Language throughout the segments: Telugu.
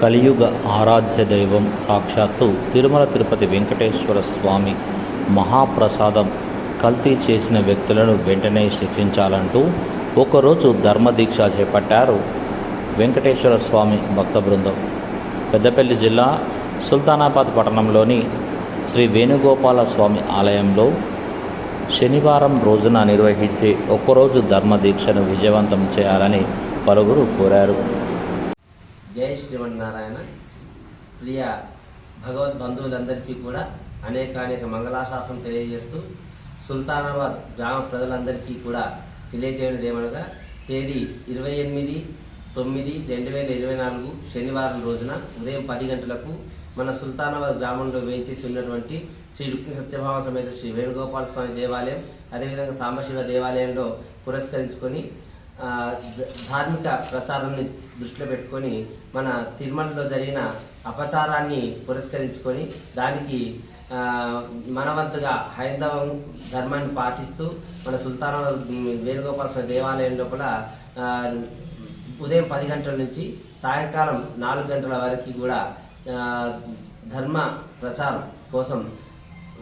కలియుగ ఆరాధ్య దైవం సాక్షాత్తు తిరుమల తిరుపతి వెంకటేశ్వర స్వామి మహాప్రసాదం కల్తీ చేసిన వ్యక్తులను వెంటనే శిక్షించాలంటూ ఒకరోజు ధర్మదీక్ష చేపట్టారు వెంకటేశ్వర స్వామి భక్త బృందం. పెద్దపల్లి జిల్లా సుల్తానాబాద్ పట్టణంలోని శ్రీ వేణుగోపాల స్వామి ఆలయంలో శనివారం రోజున నిర్వహించి ఒక్కరోజు ధర్మదీక్షను విజయవంతం చేయాలని పలువురు కోరారు. జై శ్రీమన్నారాయణ. ప్రియ భగవద్ బంధువులందరికీ కూడా అనేకానేక అనేక మంగళాశాసనం తెలియజేస్తూ సుల్తానాబాద్ గ్రామ ప్రజలందరికీ కూడా తెలియజేయడం ఏమనగా తేదీ ఇరవై ఎనిమిది తొమ్మిది రెండు వేల ఇరవై నాలుగు శనివారం రోజున ఉదయం పది గంటలకు మన సుల్తానాబాద్ గ్రామంలో వేయించేసి ఉన్నటువంటి శ్రీ రుక్మి సత్యభామ సమేత శ్రీ వేణుగోపాల స్వామి దేవాలయం అదేవిధంగా సాంబశివ దేవాలయంలో పురస్కరించుకొని ధార్మిక ప్రచారాన్ని దృష్టిలో పెట్టుకొని మన తిరుమలలో జరిగిన అపచారాన్ని పురస్కరించుకొని దానికి మనవంతుగా హైందవం ధర్మాన్ని పాటిస్తూ మన సుల్తాన వేణుగోపాల స్వామి దేవాలయం లోపల ఉదయం పది గంటల నుంచి సాయంకాలం నాలుగు గంటల వరకు కూడా ధర్మ ప్రచారం కోసం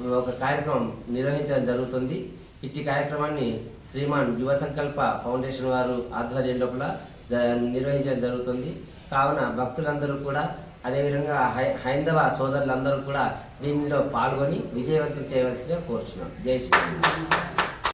ఒక కార్యక్రమం నిర్వహించడం జరుగుతుంది. ఇట్టి కార్యక్రమాన్ని శ్రీమాన్ యువ సంకల్ప ఫౌండేషన్ వారు ఆధ్వర్యం లోపల జ- నిర్వహించడం జరుగుతుంది. కావున భక్తులందరూ కూడా అదేవిధంగా హై హైందవ సోదరులందరూ కూడా దీనిలో పాల్గొని విజయవంతం చేయవలసిందిగా కోరుచున్నాం. జై శ్రీ